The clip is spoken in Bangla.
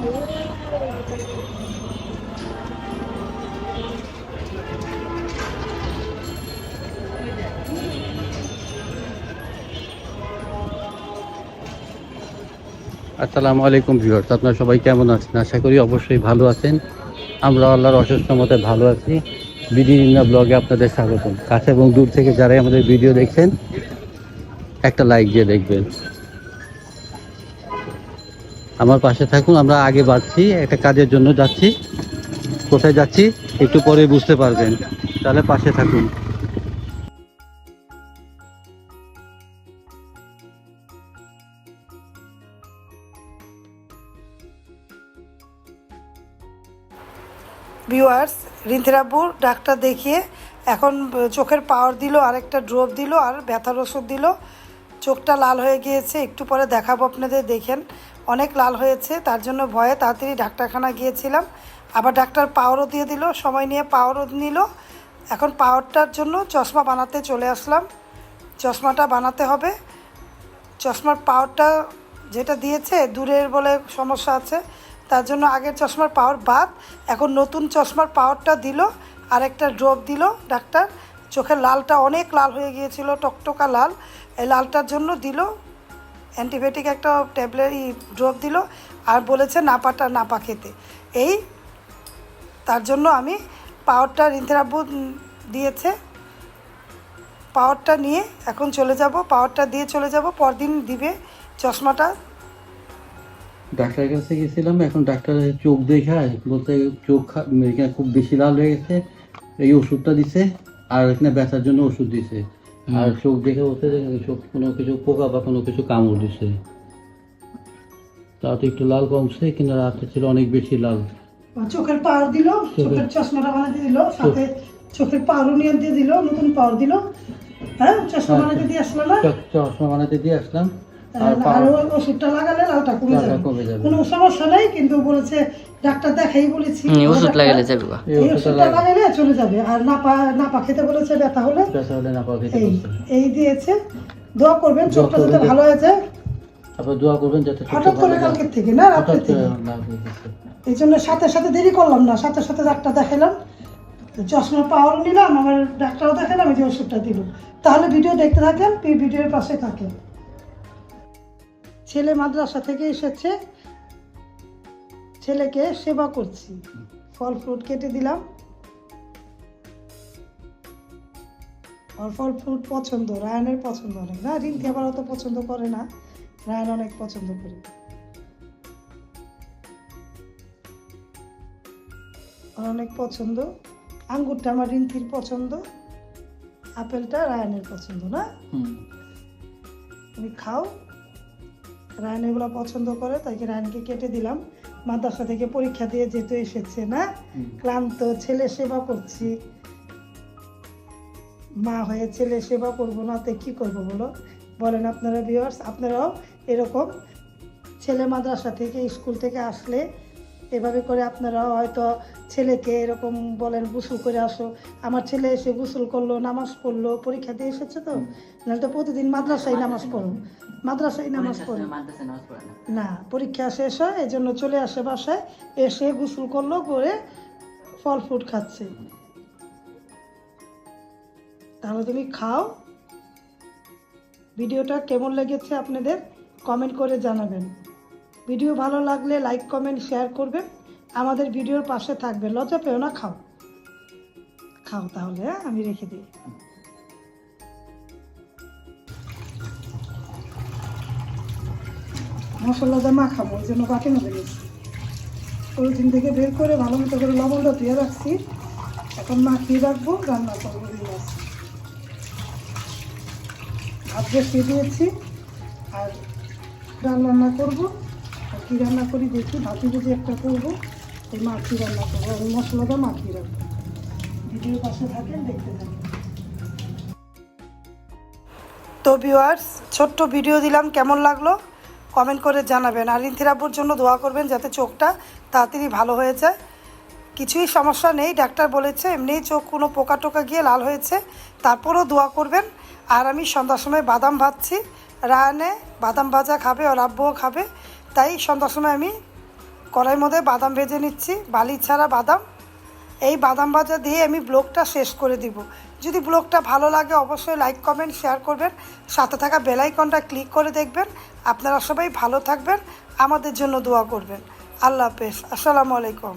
আসসালামু আলাইকুম ভিউয়ার্স, আপনারা সবাই কেমন আছেন? আশা করি অবশ্যই ভালো আছেন। আমরা আল্লাহর অসুস্থ মতে ভালো আছি। বিডি ইন্না ব্লগে আপনাদের স্বাগতম। কাছে এবং দূর থেকে যারাই আমাদের ভিডিও দেখছেন, একটা লাইক দিয়ে দেখবেন। আমার পাশে থাকুন, আমরা আগে বাড়ছি, একটা কাজের জন্য যাচ্ছি। কোথায় যাচ্ছি, একটু পরে বুঝতে পারবেন। তাহলে পাশে থাকুন। ভিউয়ার্স রিন্থিরাব্বুর ডাক্তার দেখিয়ে এখন চোখের পাওয়ার দিল আর একটা ড্রপ দিল, আর ব্যথার ওষুধ দিল। চোখটা লাল হয়ে গিয়েছে, একটু পরে দেখাবো আপনাদের, দেখেন। অনেক লাল হয়েছে, তার জন্য ভয়ে তাড়াতাড়ি ডাক্তারখানা গিয়েছিলাম। আবার ডাক্তার পাওয়ারও দিয়ে দিল, সময় নিয়ে পাওয়ারও নিল। এখন পাওয়ারটার জন্য চশমা বানাতে চলে আসলাম। চশমাটা বানাতে হবে। চশমার পাওয়ারটা যেটা দিয়েছে, দূরের বলে সমস্যা আছে। তার জন্য আগের চশমার পাওয়ার বাদ, এখন নতুন চশমার পাওয়ারটা দিল আর একটা ড্রপ দিল ডাক্তার। চোখের লালটা অনেক লাল হয়ে গিয়েছিল, টকটকা লাল। এই লালটার জন্য দিল অ্যান্টিবায়োটিক একটা ট্যাবলেট ড্রপ দিল আর বলেছে নাপাটা নাপা খেতে। এই, তার জন্য আমি পাওয়ারটা রিন্থেরাব্বু দিয়েছে। পাওয়ারটা নিয়ে এখন চলে যাব পাওয়ারটা দিয়ে চলে যাব, পরদিন দিবে চশমাটা। ডাক্তারের কাছে গেছিলাম, এখন ডাক্তারের চোখ দেখায়, বলতে চোখ খুব বেশি লাল হয়ে গেছে, এই ওষুধটা দিছে, আর এখানে ব্যথার জন্য ওষুধ দিছে। আর চোখ দেখে বসে যে চোখ কোনো কিছু পোকা বা কোনো কিছু কামড় দিছে। তাতে একটু লাল কমছে কিন্তু রাতে ছিল অনেক বেশি লাল। চোখের পাওয়ার দিল চোখের চশমাটা বানাতে দিল সাথে চোখের পাওয়ারও নিয়ে দিয়ে দিল নতুন পাওয়ার দিল। হ্যাঁ চশমা বানাতে দিয়ে আসলো না? চশমা বানাতে দিয়ে আসলাম। আর আর পাওয়ার ওই ওষুধটা লাগালে লালটা কমে যাবে। কোনো সমস্যা নেই কিন্তু বলেছে ডাক্তার দেখাই বলেছি। ওষুধ লাগালে যাবে ওষুধটা লাগালে চলে যাবে। আর নাপা নাপা খেতে বলেছে ব্যথা হলে না এই দিয়েছে। দোয়া করবেন চোখটা যাতে ভালো হয়ে যায়। তারপর দোয়া করবেন যাতে হঠাৎ করে যায়। থেকে না রাতের থেকে। এই জন্য সাথে সাথে দেরি করলাম না সাথে সাথে ডাক্তার দেখালাম চশমা পাওয়ার নিলাম আমার ডাক্তারও দেখালাম এই যে ওষুধটা দিল। তাহলে ভিডিও দেখতে থাকেন ভিডিওর পাশে থাকেন। ছেলে মাদ্রাসা থেকে এসেছে। ছেলেকে সেবা করছি। ফল ফ্রুট কেটে দিলাম। আর ফল ফ্রুট পছন্দ রায়নের পছন্দ অনেক। না রিঙ্কি আবার অত পছন্দ করে না। রায়ন অনেক পছন্দ করে। অনেক পছন্দ। আঙ্গুরটা আমার রিঙ্কির পছন্দ। আপেলটা রায়নের পছন্দ না? তুমি খাও। রায়ন এগুলো পছন্দ করে তাই কি রায়নকে কেটে দিলাম। মাদ্রাসা থেকে পরীক্ষা দিয়ে যেহেতু এসেছে না। ক্লান্ত ছেলে সেবা করছি। মা হয়ে ছেলে সেবা করব না তো কি করব বলো? বলেন আপনারা ভিওয়ার্স আপনারাও এরকম ছেলে মাদ্রাসা থেকে স্কুল থেকে আসলে এভাবে করে আপনারা হয়তো ছেলেকে এরকম বলেন গুসল করে আসো। আমার ছেলে এসে গুসল করল নামাজ পড়ল পরীক্ষা দিয়ে এসেছে তো? নাহলে তো প্রতিদিন মাদ্রাসায় নামাজ পড়ো। মাদ্রাসায় নামাজ পড়ো। না। পরীক্ষা শেষ হয় এই জন্য চলে আসে বাসায় এসে গুসল করল করে ফল ফ্রুট খাচ্ছে। তাহলে তুমি খাও। ভিডিওটা কেমন লেগেছে আপনাদের কমেন্ট করে জানাবেন। ভিডিও ভালো লাগলে লাইক, কমেন্ট, শেয়ার করবে আমাদের ভিডিওর পাশে থাকবে। লজ্জা পেও না, খাও। খাও তাহলে হ্যাঁ? আমি রেখে দিই। মশলাটা মাখাবো ওই জন্য বাটি মধ্যে গেছি পলিথিন থেকে বের করে ভালো মতো করে লবণটা ধুয়ে রাখছি। এখন মাখিয়ে রাখব, রান্না করব দিয়ে আসছি ভাত দিয়েছি। আর রান্না করব। আর রান্না করি দেখি ভাতি যদি একটা করব এই মাছি রান্না করব, আমি মশলাটা মাখিয়ে রাখব। ভিডিওর পাশে থাকেন, দেখতে থাকেন। তো ভিউয়ার্স ছোট্ট ভিডিও দিলাম, কেমন লাগল? কমেন্ট করে জানাবেন। আর ইন্থিরাব্বুর জন্য দোয়া করবেন, যাতে চোখটা তাড়াতাড়ি ভালো হয়ে যায়। কিছুই সমস্যা নেই, ডাক্তার বলেছে, এমনিই চোখ কোনো পোকা টোকা গিয়ে লাল হয়েছে। তারপরও দোয়া করবেন। আর আমি সন্ধ্যার সময় বাদাম ভাজছি। রায়নে বাদাম ভাজা খাবে, ওর আব্বুও খাবে। তাই সন্ধ্যার সময় আমি কড়াইয়ের মধ্যে বাদাম ভেজে নিচ্ছি, বালি ছাড়া বাদাম। এই বাদাম ভাজা দিয়ে আমি ব্লগটা শেষ করে দিব। যদি ব্লগটা ভালো লাগে অবশ্যই লাইক, কমেন্ট, শেয়ার করবেন। সাথে থাকা বেলাইকনটা ক্লিক করে দেখবেন। আপনারা সবাই ভালো থাকবেন, আমাদের জন্য দোয়া করবেন। আল্লাহ হাফেজ। আসসালামু আলাইকুম।